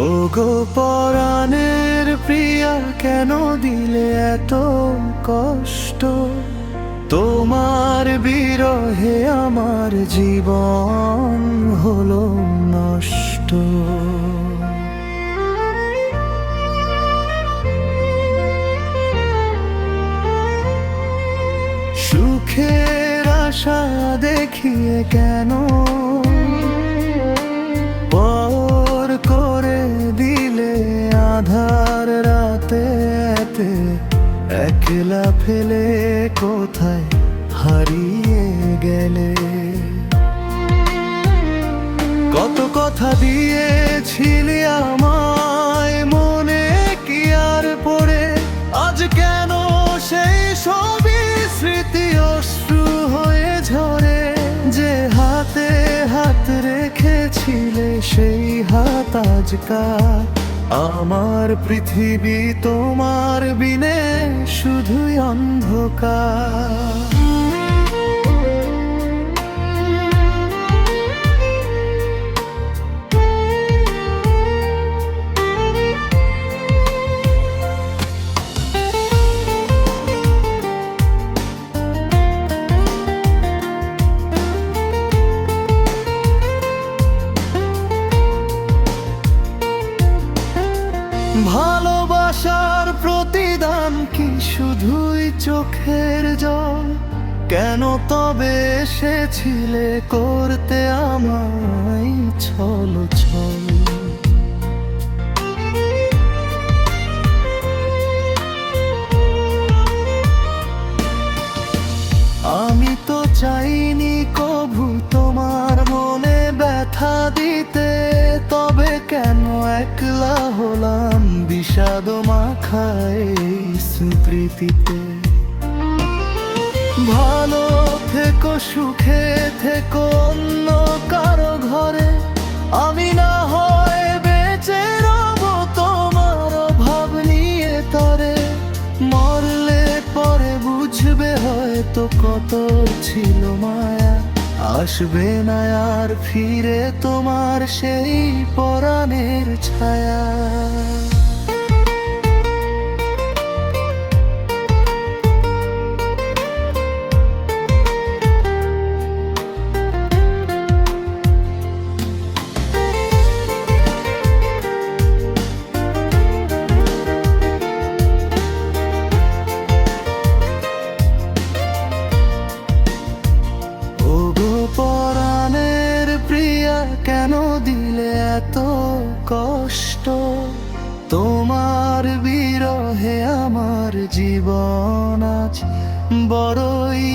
ওগো পরাণের প্রিয়া, কেন দিলে এত কষ্ট? তোমার বিরহে আমার জীবন হলো নষ্ট। সুখের আশা দেখিয়ে কেন এতে একলা ফেলে কোথায় হারিয়ে গেলে? কত কথা দিয়েছিলি আমায়, মনে কি আর পড়ে? আজ কেন সেই সবই স্মৃতি অশ্রু হয়ে ঝরে? যে হাতে হাত রেখেছিলে সেই হাত আজকাল আমার পৃথিবী তোমার বিনে শুধুই অন্ধকার। ভালোবাসার প্রতিদান কি শুধুই চোখের জল? কেন তবে এসেছিলে করতে আমায়? ছল ছল। আমি তো চাইনি কভু তোমার মনে ব্যথা দিতে, তবে কেন একলা হলাম? বিষাদ মাখায় স্মৃতিতে। ভালো থেকো, সুখে থেকো, অন্য কারও ঘরে। আমি না হয় বেঁচে রব তোমার ভাব নিয়ে তরে। মরলে পরে বুঝবে হয়তো কত ছিল মায়া। আসবে না আর ফিরে তোমার সেই পরাণের ছায়া। তোমার বিরহে আমার জীবন আজ বড়ই